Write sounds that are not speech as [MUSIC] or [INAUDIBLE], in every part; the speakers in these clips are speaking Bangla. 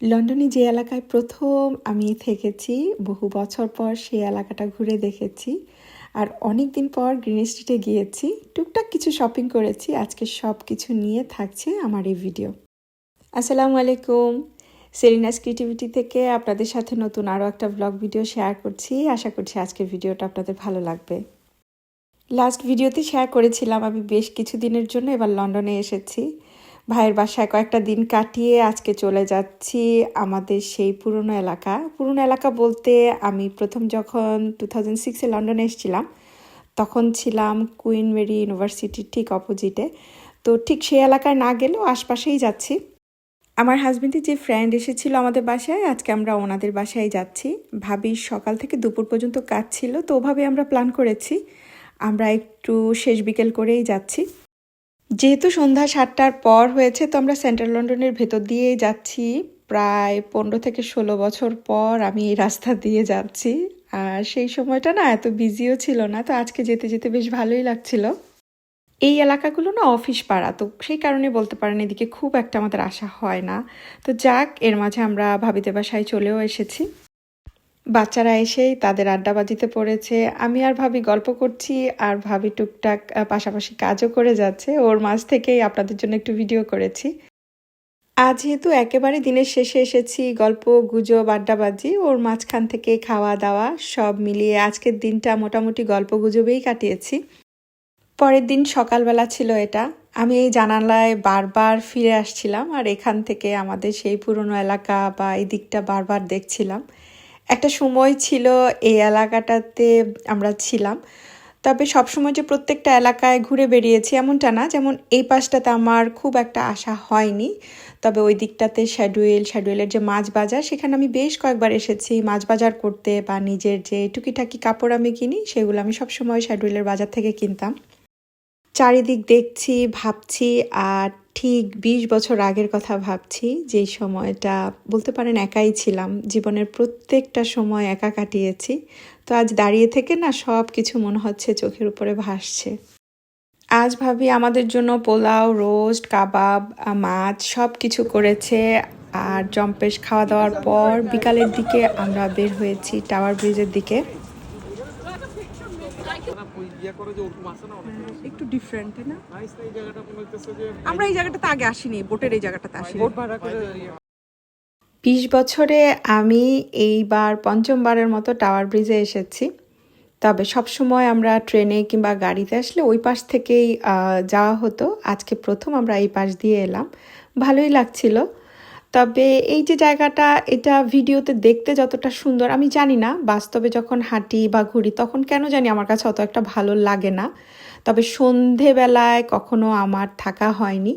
লন্ডনে যে এলাকায় প্রথম আমি থেকেছি, বহু বছর পর সেই এলাকাটা ঘুরে দেখেছি। আর অনেক দিন পর গ্রিন স্ট্রিটে গিয়েছি। টুকটাক কিছু শপিং করেছি। আজকে সব কিছু নিয়ে থাকছে আমার এই ভিডিও আসসালামু আলাইকুম। সেরিনাস ক্রিয়েটিভিটি থেকে আপনাদের সাথে নতুন আরও একটা ব্লগ ভিডিও শেয়ার করছি। আশা করছি আজকের ভিডিওটা আপনাদের ভালো লাগবে। লাস্ট ভিডিওতে শেয়ার করেছিলাম আমি বেশ কিছু দিনের জন্য। এবার লন্ডনে এসেছি। ভাইয়ের বাসায় কয়েকটা দিন কাটিয়ে আজকে চলে যাচ্ছি আমাদের সেই পুরনো এলাকা। পুরনো এলাকা বলতে আমি প্রথম যখন টু থাউজেন্ড সিক্সে লন্ডনে এসেছিলাম, তখন ছিলাম কুইন মেরি ইউনিভার্সিটির ঠিক অপোজিটে। তো ঠিক সেই এলাকায় না গেলেও আশপাশেই যাচ্ছি। আমার হাজবেন্ডের যে ফ্রেন্ড এসেছিল আমাদের বাসায়, আজকে আমরা ওনাদের বাসায় যাচ্ছি। ভাবি সকাল থেকে দুপুর পর্যন্ত কাজ ছিল, তো ওভাবে আমরা প্ল্যান করেছি। আমরা একটু শেষ বিকেল করেই যাচ্ছি। যেহেতু সন্ধ্যা সাতটার পর হয়েছে, তো আমরা সেন্ট্রাল লন্ডনের ভেতর দিয়েই যাচ্ছি। প্রায় পনেরো থেকে ষোলো বছর পর আমি এই রাস্তা দিয়ে যাচ্ছি। আর সেই সময়টা না এত বিজিও ছিল না, তো আজকে যেতে যেতে বেশ ভালোই লাগছিল। এই এলাকাগুলো না অফিস পাড়া, তো সেই কারণে বলতে পারেন এদিকে খুব একটা আমাদের আশা হয় না। তো যাক, এর মাঝে আমরা ভাবিতে বাসায় চলেও এসেছি। বাচ্চারা এসেই তাদের আড্ডাবাজিতে পড়েছে। আমি আর ভাবি গল্প করছি আর ভাবি টুকটাক পাশাপাশি কাজও করে যাচ্ছে। ওর মাঝ থেকেই আপনাদের জন্য একটু ভিডিও করেছি। আজ যেহেতু একেবারে দিনের শেষে এসেছি, গল্প, গুজব, আড্ডাবাজি, ওর মাঝখান থেকে খাওয়া দাওয়া সব মিলিয়ে আজকের দিনটা মোটামুটি গল্প গুজবেই কাটিয়েছি। পরের দিন সকালবেলা ছিল এটা। আমি এই জানালায় বারবার ফিরে আসছিলাম আর এখান থেকে আমাদের সেই পুরনো এলাকা বা এই দিকটা বারবার দেখছিলাম। একটা সময় ছিল এই এলাকাটাতে আমরা ছিলাম। তবে সবসময় যে প্রত্যেকটা এলাকায় ঘুরে বেরিয়েছি এমনটা না, যেমন এই পাশটাতে আমার খুব একটা আশা হয়নি। তবে ওই দিকটাতে শ্যাডুয়েল শ্যাডুয়েলের যে মাছ বাজার, সেখানে আমি বেশ কয়েকবার এসেছি। মাছ বাজার করতে বা নিজের যে টুকিটাকি কাপড় আমি কিনি, সেগুলো আমি সবসময় শ্যাডুয়েলের বাজার থেকে কিনতাম। চারিদিক দেখছি, ভাবছি, আর ঠিক বিশ বছর আগের কথা ভাবছি, যেই সময়টা বলতে পারেন একাই ছিলাম, জীবনের প্রত্যেকটা সময় একা কাটিয়েছি। তো আজ দাঁড়িয়ে থেকে না সব কিছু মনে হচ্ছে চোখের উপরে ভাসছে। আজ ভাবি আমাদের জন্য পোলাও, রোস্ট, কাবাব, মাছ সব কিছু করেছে। আর জম্পেশ খাওয়া দাওয়ার পর বিকালের দিকে আমরা বের হয়েছি টাওয়ার ব্রিজের দিকে। একটু ডিফারেন্ট তাই না? এই জায়গাটা মনে হইতেছে যে আমরা এই জায়গাটাতে আগে আসিনি বোটের এই জায়গাটাতে আসিনি। বোট ভাড়া করে বিশ বছরে আমি এইবার পঞ্চমবারের মতো টাওয়ার ব্রিজে এসেছি। তবে সবসময় আমরা ট্রেনে কিংবা গাড়িতে আসলে ওই পাশ থেকেই যাওয়া হতো। আজকে প্রথম আমরা এই পাশ দিয়ে এলাম। ভালোই লাগছিল। তবে এই যে জায়গাটা, এটা ভিডিওতে দেখতে যতটা সুন্দর, আমি জানি না। বাস্তবে যখন হাঁটি বা ঘুরি, তখন কেন জানি আমার কাছে অত একটা ভালো লাগে না। তবে সন্ধেবেলায় কখনো আমার থাকা হয়নি।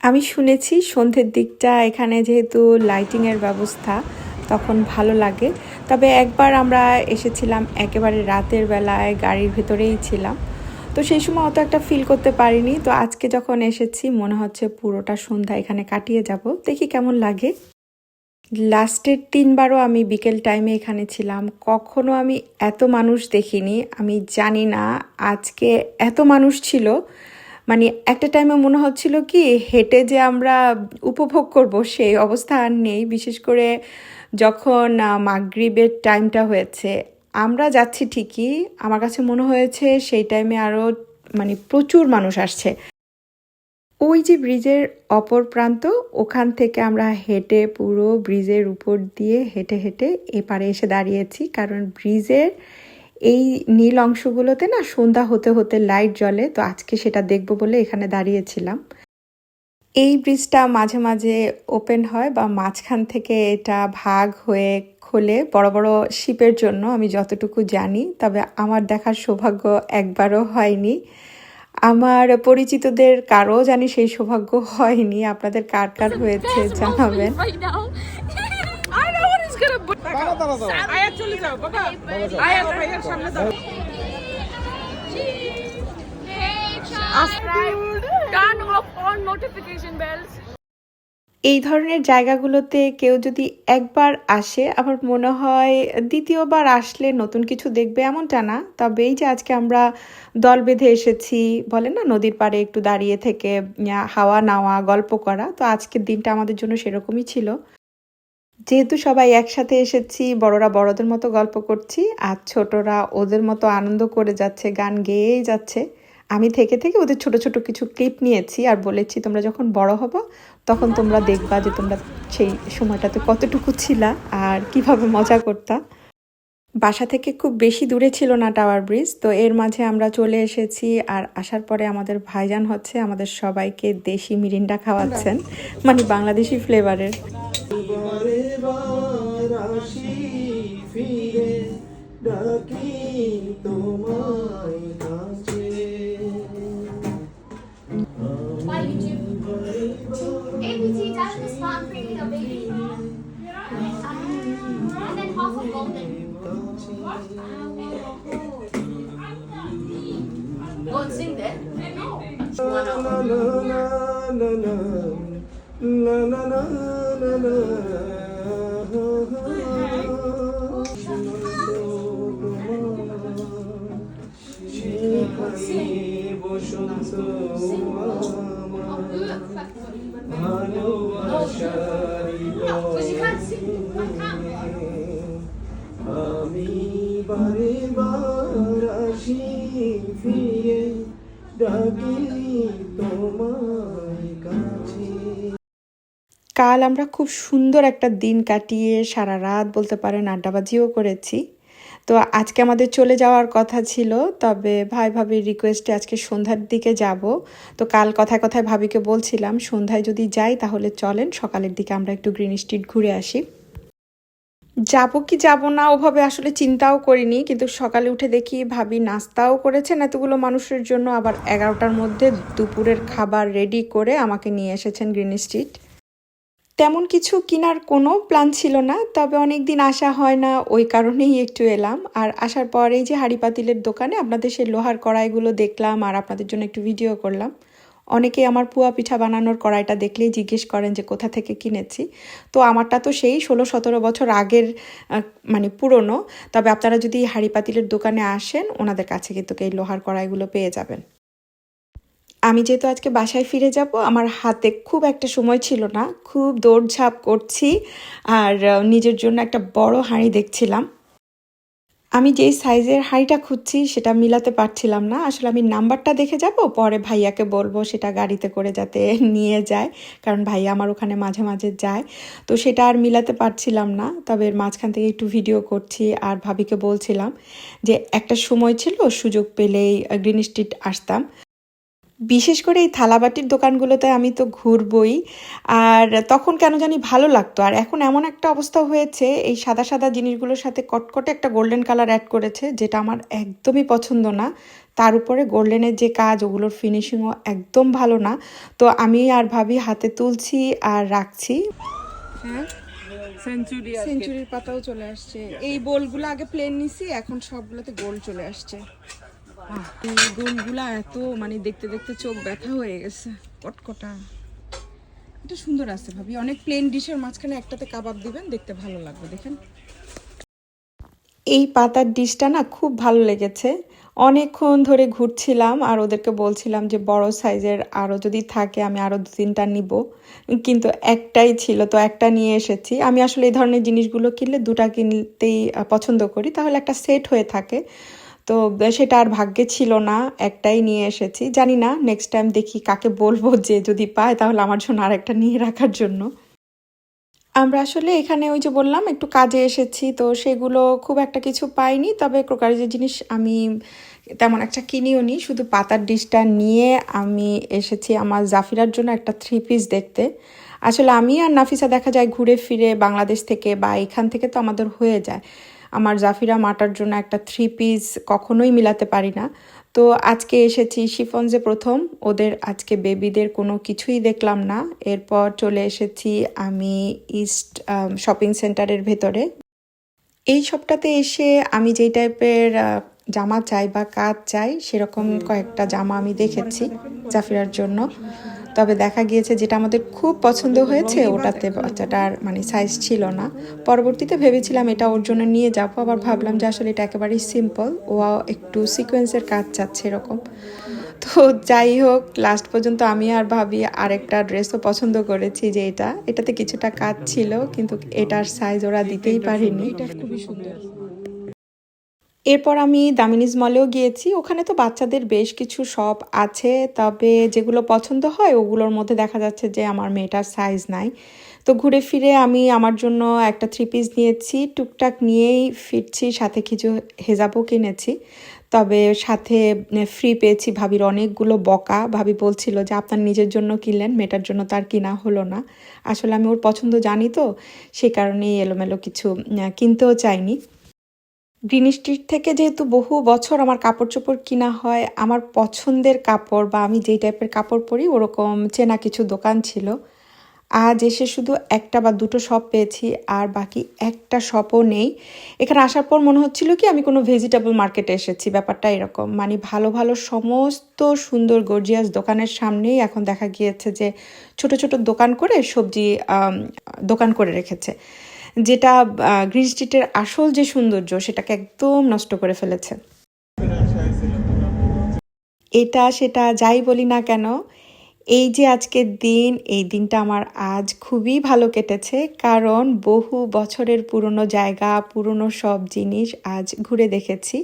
আমি শুনেছি সন্ধ্যের দিকটা, এখানে যেহেতু লাইটিংয়ের ব্যবস্থা, তখন ভালো লাগে। তবে একবার আমরা এসেছিলাম একেবারে রাতের বেলায়, গাড়ির ভেতরেই ছিলাম। তো সেই সময় অত একটা ফিল করতে পারিনি। তো আজকে যখন এসেছি, মনে হচ্ছে পুরোটা সন্ধ্যা এখানে কাটিয়ে যাব। দেখি কেমন লাগে। লাস্টের তিনবারও আমি বিকেল টাইমে এখানে ছিলাম। কখনো আমি এত মানুষ দেখিনি। আমি জানি না আজকে এত মানুষ ছিল। মানে একটা টাইমে মনে হচ্ছিল কি, হেঁটে যে আমরা উপভোগ করব সেই অবস্থা আর নেই। বিশেষ করে যখন মাগরিবের টাইমটা হয়েছে আমরা যাচ্ছি ঠিকই, আমার কাছে মনে হয়েছে সেই টাইমে আরও মানে প্রচুর মানুষ আসছে। ওই যে ব্রিজের অপর প্রান্ত, ওখান থেকে আমরা হেঁটে পুরো ব্রিজের উপর দিয়ে হেঁটে হেঁটে এপারে এসে দাঁড়িয়েছি। কারণ ব্রিজের এই নীল অংশগুলোতে না সন্ধ্যা হতে হতে লাইট জ্বলে, তো আজকে সেটা দেখব বলে এখানে দাঁড়িয়েছিলাম। এই ব্রিজটা মাঝে মাঝে ওপেন হয় বা মাঝখান থেকে এটা ভাগ হয়ে খোলে বড় বড় শিপের জন্য আমি যতটুকু জানি তবে আমার দেখার সৌভাগ্য একবারও হয়নি। আমার পরিচিতদের কারও জানি সেই সৌভাগ্য হয়নি। আপনাদের কার কার হয়েছে জানাবেন. [LAUGHS] Turn off all notification bells. এই ধরনের জায়গাগুলোতে কেউ যদি একবার আসে আবার মনে হয় দ্বিতীয়বার আসলে নতুন কিছু দেখবে এমনটা না। তবে এই যে আজকে আমরা দল বেঁধে এসেছি, বলে না, নদীর পাড়ে একটু দাঁড়িয়ে থেকে হাওয়া নাওয়া, গল্প করা, তো আজকের দিনটা আমাদের জন্য সেরকমই ছিল। যেহেতু সবাই একসাথে এসেছি, বড়রা বড়দের মতো গল্প করছি, আর ছোটরা ওদের মতো আনন্দ করে যাচ্ছে, গান গেয়েই যাচ্ছে। আমি থেকে থেকে ওদের ছোট ছোট কিছু ক্লিপ নিয়েছি আর বলেছি, তোমরা যখন বড় হব, তখন তোমরা দেখবা যে তোমরা সেই সময়টাতে কতটুকু ছিলা আর কীভাবে মজা করতা। বাসা থেকে খুব বেশি দূরে ছিল না টাওয়ার ব্রিজ তো এর মাঝে আমরা চলে এসেছি আর আসার পরে আমাদের ভাইজান হচ্ছে আমাদের সবাইকে দেশি মিরিন্ডা খাওয়াচ্ছেন মানে বাংলাদেশি ফ্লেভারের আমি বারে বার আসি ফিরে ডাকি তোমায় কাছে কাল আমরা খুব সুন্দর একটা দিন কাটিয়ে সারা রাত বলতে পারেন আড্ডাবাজিও করেছি। তো আজকে আমাদের চলে যাওয়ার কথা ছিল, তবে ভাই ভাবির রিকোয়েস্টে আজকে সন্ধ্যার দিকে যাব। তো কাল কথায় কথায় ভাবিকে বলছিলাম, সন্ধ্যায় যদি যাই তাহলে চলেন, সকালের দিকে আমরা একটু গ্রিন স্ট্রিট ঘুরে আসি। যাব কি যাব না ওভাবে আসলে চিন্তাও করিনি, কিন্তু সকালে উঠে দেখি ভাবি নাস্তাও করেছেন এতগুলো মানুষের জন্য, আবার এগারোটার মধ্যে দুপুরের খাবার রেডি করে আমাকে নিয়ে এসেছেন গ্রিন স্ট্রিট তেমন কিছু কেনার কোনো প্ল্যান ছিল না, তবে অনেক দিন আসা হয় না, ওই কারণেই একটু এলাম। আর আসার পর এই যে হাঁড়ি পাতিলের দোকানে আপনাদের সেই লোহার কড়াইগুলো দেখলাম আর আপনাদের জন্য একটু ভিডিও করলাম। অনেকে আমার পুয়া পিঠা বানানোর কড়াইটা দেখলেই জিজ্ঞেস করেন যে কোথা থেকে কিনেছি। তো আমারটা তো সেই ষোলো সতেরো বছর আগের মানে পুরনো। তবে আপনারা যদি হাঁড়ি পাতিলের দোকানে আসেন, ওনাদের কাছে কিন্তু এই লোহার কড়াইগুলো পেয়ে যাবেন। আমি যেহেতু আজকে বাসায় ফিরে যাব, আমার হাতে খুব একটা সময় ছিল না। খুব দৌড়ঝাঁপ করছি আর নিজের জন্য একটা বড় হাঁড়ি দেখছিলাম। আমি যেই সাইজের হাঁড়িটা খুঁজছি সেটা মিলাতে পারছিলাম না। আসলে আমি নাম্বারটা দেখে যাব, পরে ভাইয়াকে বলব সেটা গাড়িতে করে যাতে [LAUGHS] নিয়ে যায়, কারণ ভাইয়া আমার ওখানে মাঝে মাঝে যায়। তো সেটা আর মিলাতে পারছিলাম না, তবে মাঝখান থেকে একটু ভিডিও করছি আর ভাবিকে বলছিলাম যে একটা সময় ছিল, সুযোগ পেলেই গ্রিন স্ট্রিট আসতাম। বিশেষ করে এই থালাবাটির দোকানগুলোতে আমি তো ঘুরবই। আর তখন কেন জানি ভালো লাগতো। আর এখন এমন একটা অবস্থা হয়েছে এই সাদা সাদা জিনিসগুলোর সাথে কটকটে একটা গোল্ডেন কালার অ্যাড করেছে যেটা আমার একদমই পছন্দ না। তার উপরে গোল্ডেনের যে কাজ ওগুলোর ফিনিশিংও একদম ভালো না। তো আমি আর ভাবি হাতে তুলছি আর রাখছি। হ্যাঁ? সেঞ্চুরি সেঞ্চুরির পাতাও চলে আসছে। এই বোলগুলো আগে প্লেন নিছি এখন সবগুলোতে গোল চলে আসছে। গোলগুলা এত মানে দেখতে দেখতে চোখ ব্যথা হয়ে গেছে। কটকটা। এটা সুন্দর আছে ভাবি। অনেক প্লেন ডিশের মাঝখানে একটাতে কাবাব দিবেন, দেখতে ভালো লাগবে, দেখেন। এই পাতার ডিশটা না খুব ভালো লেগেছে। অনেকক্ষণ ধরে ঘুরছিলাম আর ওদেরকে বলছিলাম যে, বড় সাইজের আরও যদি থাকে, আমি আরও দু তিনটা নিব। কিন্তু একটাই ছিল, তো একটা নিয়ে এসেছি। আমি আসলে এই ধরনের জিনিসগুলো কিনলে দুটা কিনতেই পছন্দ করি। তাহলে একটা সেট হয়ে থাকে। তো সেটা আর ভাগ্যে ছিল না, একটাই নিয়ে এসেছি। জানি না নেক্সট টাইম দেখি কাকে বলব যে যদি পায় তাহলে আমার জন্য আর একটা নিয়ে রাখার জন্য। আমরা আসলে এখানে ওই যে বললাম, একটু কাজে এসেছি, তো সেগুলো খুব একটা কিছু পাইনি। তবে ক্রোকারিজের জিনিস আমি তেমন একটা কিনিও নি। শুধু পাতার ডিশটা নিয়ে আমি এসেছি আমার জাফিরার জন্য একটা থ্রি পিস দেখতে। আসলে আমি আর নাফিসা দেখা যায় ঘুরে ফিরে বাংলাদেশ থেকে বা এখান থেকে তো আমাদের হয়ে যায়। আমার জাফিরা মাটার জন্য একটা থ্রি পিস কখনোই মিলাতে পারি না। তো আজকে এসেছি শিফনজে প্রথম ওদের আজকে বেবিদের কোনো কিছুই দেখলাম না। এরপর চলে এসেছি আমি ইস্ট শপিং সেন্টারের ভেতরে। এই সবটাতে এসে আমি যেই টাইপের জামা চাই বা কাজ চাই সেরকম কয়েকটা জামা আমি দেখেছি জাফিরার জন্য। তবে দেখা গিয়েছে যেটা আমাদের খুব পছন্দ হয়েছে ওটাতে বাচ্চাটার মানে সাইজ ছিল না। পরবর্তীতে ভেবেছিলাম এটা ওর জন্য নিয়ে যাব আবার ভাবলাম যে আসলে এটা একেবারেই সিম্পল ও একটু সিকোয়েন্সের কাজ চাচ্ছে এরকম। তো যাই হোক লাস্ট পর্যন্ত আমি আর ভাবি আরেকটা ড্রেসও পছন্দ করেছি যে এটা। এটাতে কিছুটা কাজ ছিল কিন্তু এটার সাইজ ওরা দিতেই পারেনি। এটা খুবই সুন্দর। এরপর আমি দামিনিজ মলেও গিয়েছি। ওখানে তো বাচ্চাদের বেশ কিছু শপ আছে, তবে যেগুলো পছন্দ হয়, ওগুলোর মধ্যে দেখা যাচ্ছে যে আমার মেয়েটার সাইজ নাই। তো ঘুরে ফিরে আমি আমার জন্য একটা থ্রি পিস নিয়েছি। টুকটাক নিয়েই ফিরছি, সাথে কিছু হেজাবও কিনেছি। তবে সাথে ফ্রি পেয়েছি ভাবির অনেকগুলো বকা। ভাবি বলছিল যে, আপনার নিজের জন্য কিনলেন, মেয়েটার জন্য তার কিনা হলো না। আসলে আমি ওর পছন্দ জানি তো, সে কারণেই এলোমেলো কিছু কিনতেও চাইনি। গ্রিন স্ট্রিট থেকে যেহেতু বহু বছর আমার কাপড় চোপড় কিনা হয়, আমার পছন্দের কাপড় বা আমি যেই টাইপের কাপড় পরি ওরকম চেনা কিছু দোকান ছিল। আজ এসে শুধু একটা বা দুটো শপ পেয়েছি আর বাকি একটা শপও নেই। এখানে আসার পর মনে হচ্ছিল কি আমি কোনো ভেজিটেবল মার্কেটে এসেছি, ব্যাপারটা এরকম। মানে ভালো ভালো সমস্ত সুন্দর গর্জিয়াস দোকানের সামনেই এখন দেখা গিয়েছে যে ছোট ছোট দোকান করে সবজি দোকান করে রেখেছে। যেটা গ্রিন স্ট্রিটের আসল যে সৌন্দর্য, সেটাকে একদম নষ্ট করে ফেলেছে। এটা, সেটা যাই বলি না কেন, এই যে আজকের দিন, এই দিনটা আমার আজ খুবই ভালো কেটেছে, কারণ বহু বছরের পুরনো জায়গা, পুরনো সব জিনিস আজ ঘুরে দেখেছি।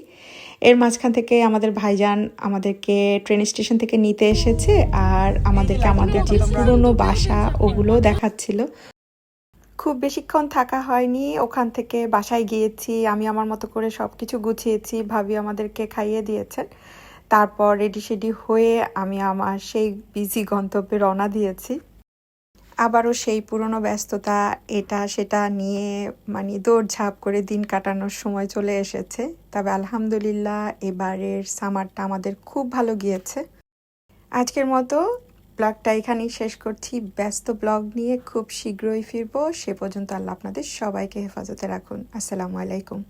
এর মাঝখান থেকে আমাদের ভাইজান আমাদেরকে ট্রেন স্টেশন থেকে নিতে এসেছে, আর আমাদেরকে আমাদের যে পুরনো বাসা, ওগুলো দেখাচ্ছিল। খুব বেশিক্ষণ থাকা হয়নি। ওখান থেকে বাসায় গিয়েছি, আমি আমার মতো করে সব কিছু গুছিয়েছি, ভাবি আমাদেরকে খাইয়ে দিয়েছেন। তারপর রেডি সেডি হয়ে আমি আমার সেই বিজি গন্তব্যে রওনা দিয়েছি। আবারও সেই পুরনো ব্যস্ততা, এটা সেটা নিয়ে মানে দৌড়ঝাঁপ করে দিন কাটানোর সময় চলে এসেছে। তবে আলহামদুলিল্লাহ, এবারের সামারটা আমাদের খুব ভালো গিয়েছে। আজকের মতো ব্লগটা এখানেই শেষ করছি। ব্যস্ত ব্লগ নিয়ে খুব শীঘ্রই ফিরবো। সে পর্যন্ত আল্লাহ আপনাদের সবাইকে হেফাজতে রাখুন। আসসালামু আলাইকুম।